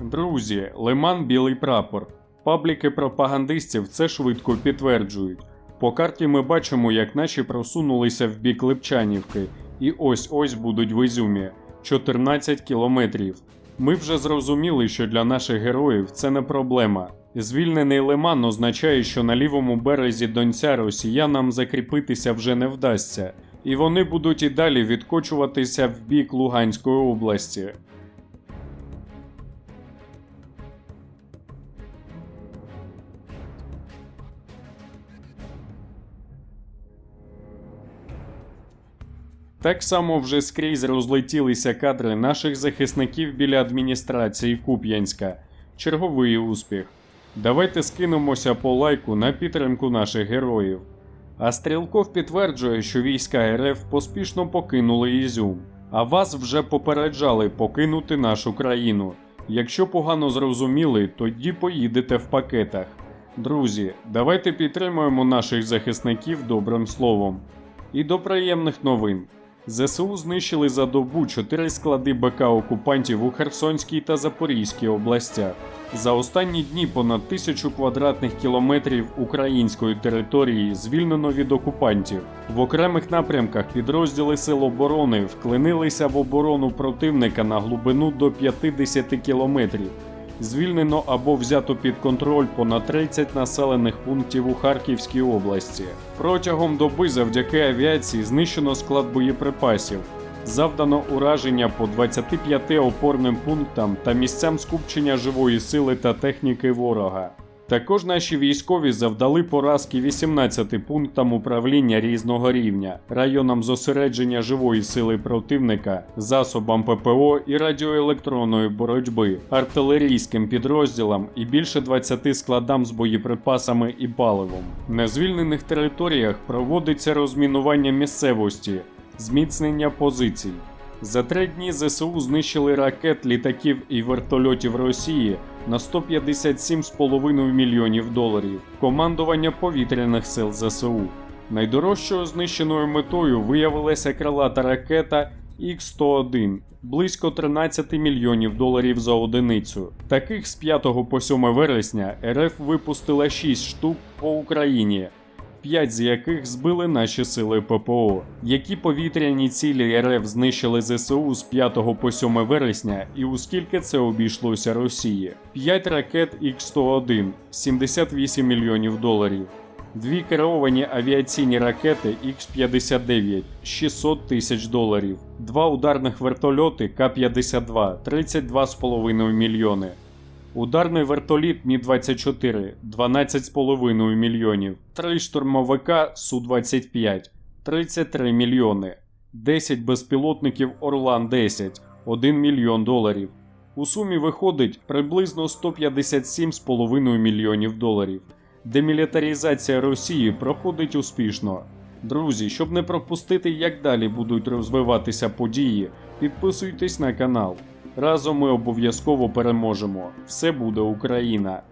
Друзі, Лиман білий прапор. Пабліки пропагандистів це швидко підтверджують. По карті ми бачимо, як наші просунулися в бік Липчанівки, і ось ось будуть в Ізюмі 14 кілометрів. Ми вже зрозуміли, що для наших героїв це не проблема. Звільнений лиман означає, що на лівому березі Донця росіянам закріпитися вже не вдасться, і вони будуть і далі відкочуватися в бік Луганської області. Так само вже скрізь розлетілися кадри наших захисників біля адміністрації Куп'янська. Черговий успіх. Давайте скинемося по лайку на підтримку наших героїв. А Стрілков підтверджує, що війська РФ поспішно покинули Ізюм, а вас вже попереджали покинути нашу країну. Якщо погано зрозуміли, тоді поїдете в пакетах. Друзі, давайте підтримуємо наших захисників добрим словом. І до приємних новин. ЗСУ знищили за добу чотири склади БК окупантів у Херсонській та Запорізькій областях. За останні дні понад тисячу квадратних кілометрів української території звільнено від окупантів. В окремих напрямках підрозділи Сил оборони вклинилися в оборону противника на глибину до 50 кілометрів. Звільнено або взято під контроль понад 30 населених пунктів у Харківській області. Протягом доби завдяки авіації знищено склад боєприпасів, завдано ураження по 25 опорним пунктам та місцям скупчення живої сили та техніки ворога. Також наші військові завдали поразки 18 пунктам управління різного рівня, районам зосередження живої сили противника, засобам ППО і радіоелектронної боротьби, артилерійським підрозділам і більше 20 складам з боєприпасами і паливом. На звільнених територіях проводиться розмінування місцевості, зміцнення позицій. За три дні ЗСУ знищили ракет, літаків і вертольотів Росії на 157,5 мільйонів доларів. Командування повітряних сил ЗСУ. Найдорожчою знищеною метою виявилася крилата ракета Х-101 близько 13 мільйонів доларів за одиницю. Таких з 5 по 7 вересня РФ випустила 6 штук по Україні. П'ять з яких збили наші сили ППО. Які повітряні цілі РФ знищили ЗСУ з 5 по 7 вересня, і у скільки це обійшлося Росії? 5 ракет Х-101 78 мільйонів доларів. Дві керовані авіаційні ракети Х-59 600 тисяч доларів, два ударних вертольоти К-52 32,5 мільйони. Ударний вертоліт Мі-24 12,5 мільйонів, 3 штурмовика Су-25 33 мільйони, 10 безпілотників Орлан-10 1 мільйон доларів. У сумі виходить приблизно 157,5 мільйонів доларів. Демілітаризація Росії проходить успішно. Друзі, щоб не пропустити, як далі будуть розвиватися події, підписуйтесь на канал. Разом ми обов'язково переможемо. Все буде Україна!